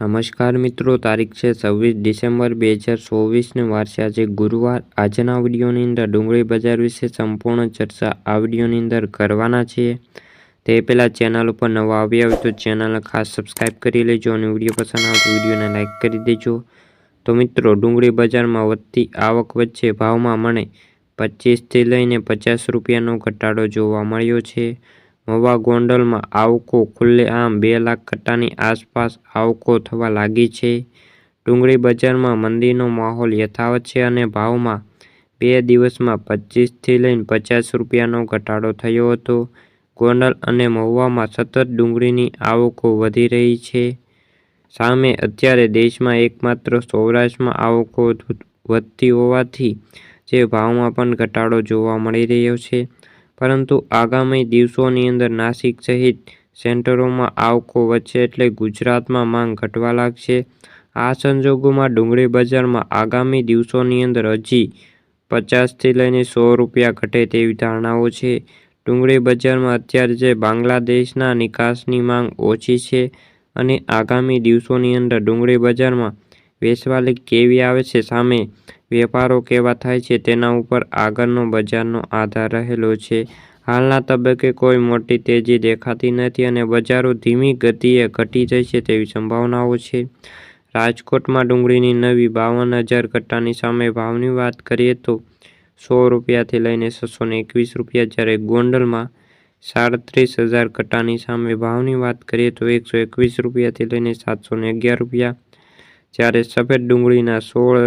નમસ્કાર મિત્રો, તારીખ છે છવ્વીસ ડિસેમ્બર બે હજાર ચોવીસને વાર આજે ગુરુવાર. આજના વિડીયોની અંદર ડુંગળી બજાર વિશે સંપૂર્ણ ચર્ચા આ વિડીયોની અંદર કરવાના છીએ. તે પહેલાં ચેનલ ઉપર નવા આવ્યા હોય તો ચેનલને ખાસ સબસ્ક્રાઈબ કરી લેજો અને વીડિયો પસંદ આવે તો વિડીયોને લાઇક કરી દેજો. તો મિત્રો, ડુંગળી બજારમાં વધતી આવક વચ્ચે ભાવમાં મને પચીસથી લઈને પચાસ રૂપિયાનો ઘટાડો જોવા મળ્યો છે. મવા ગોંડલમાં આવકો ખુલ્લેઆમ બે લાખ કટ્ટાની આસપાસ આવકો થવા લાગી છે. ડુંગળી બજારમાં મંદીનો માહોલ યથાવત છે અને ભાવમાં બે દિવસમાં પચીસથી લઈને પચાસ રૂપિયાનો ઘટાડો થયો હતો. ગોંડલ અને મહુવામાં સતત ડુંગળીની આવકો વધી રહી છે. સામે અત્યારે દેશમાં એકમાત્ર સૌરાષ્ટ્રમાં આવકો વધતી હોવાથી જે ભાવમાં પણ ઘટાડો જોવા મળી રહ્યો છે. પરંતુ આગામી દિવસોની અંદર નાસિક સહિત સેન્ટરોમાં આવકો વધશે એટલે ગુજરાતમાં માંગ ઘટવા લાગશે. આ સંજોગોમાં ડુંગળી બજારમાં આગામી દિવસોની અંદર હજી પચાસથી લઈને સો રૂપિયા ઘટે તેવી ધારણાઓ છે. ડુંગળી બજારમાં અત્યારે જે બાંગ્લાદેશના નિકાસની માંગ ઓછી છે અને આગામી દિવસોની અંદર ડુંગળી બજારમાં વેચવાલી કેવી આવે છે સામે વેપારો કેવા થાય છે તેના ઉપર આગળનો બજારનો આધાર રહેલો છે. હાલના તબક્કે કોઈ મોટી તેજી દેખાતી નથી અને બજારો ધીમી ગતિએ ઘટી જશે તેવી સંભાવનાઓ છે. રાજકોટમાં ડુંગળીની નવી બાવન હજાર કટ્ટાની સામે ભાવની વાત કરીએ તો સો રૂપિયાથી લઈને છસો ને એકવીસ રૂપિયા જ્યારે ગોંડલમાં સાડત્રીસ હજાર કટ્ટાની સામે ભાવની વાત કરીએ તો એકસો એકવીસ રૂપિયાથી લઈને સાતસો ને અગિયાર રૂપિયા જ્યારે સફેદ ડુંગળીના સોળ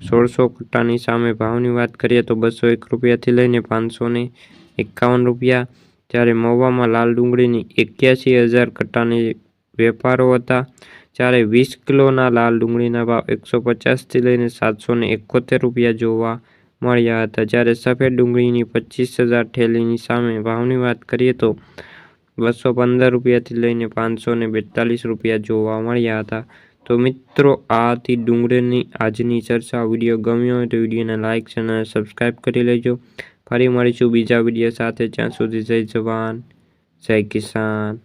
સોળસો કટ્ટાની સામે ભાવની વાત કરીએ તો બસો એક રૂપિયાથી લઈને પાંચસો ને એકાવન રૂપિયા. જ્યારે મહુવામાં લાલ ડુંગળીની એક્યાસી હજાર કટ્ટાની વેપારો હતા, જ્યારે વીસ કિલોના લાલ ડુંગળીના ભાવ એકસો પચાસથી લઈને સાતસો એકોતેર રૂપિયા જોવા મળ્યા હતા. જ્યારે સફેદ ડુંગળીની પચીસ હજાર થેલીની સામે ભાવની વાત કરીએ તો બસો પંદર રૂપિયાથી લઈને પાંચસો ને બેતાલીસ રૂપિયા જોવા મળ્યા હતા. તો મિત્રો, આથી ડુંગળીની આજની ચર્ચા વીડિયો ગમ્યો હોય તો વિડીયોને લાઇક અને સબસ્ક્રાઈબ કરી લેજો. ફરી મળીશું બીજા વીડિયો સાથે. જ્યાં સુધી જય જવાન, જય કિસાન.